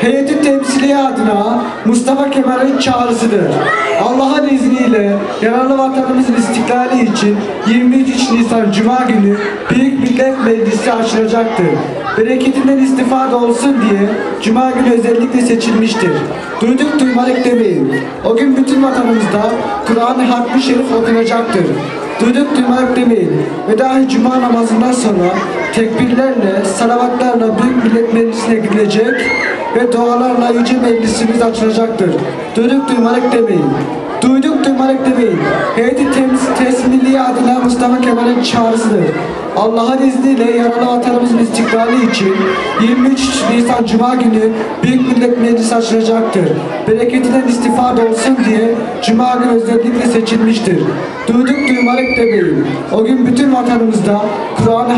Heyeti temsiliye adına Mustafa Kemal'in çağrısıdır. Allah'ın izniyle yararlı vatanımızın istiklali için 23 Nisan Cuma günü Büyük Millet Meclisi açılacaktır. Bereketinden istifade olsun diye Cuma günü özellikle seçilmiştir. Duyduk duymadık demeyin. O gün bütün vatanımızda Kur'an-ı Hatmi Şerif okunacaktır. Duyduk duymadık demeyin. Ve dahi cuma namazından sonra tekbirlerle, salavatlarla Büyük Millet Meclisi'ne gidilecek ve dualarla Yüce Meclisimiz açılacaktır. Duyduk duymadık demeyin. Duyduk duymadık demeyin. Heyeti Temiz Teslimiliği adına Mustafa Kemal'in çağrısıdır. Allah'ın izniyle yaralı vatanımızın istiklali için 23 Nisan Cuma günü Büyük Millet Meclisi açılacaktır. Bereketinden istifade olsun diye Cuma günü özellikle seçilmiştir. Duyduk duymadık demeyin. O gün bütün vatanımızda Kur'an-ı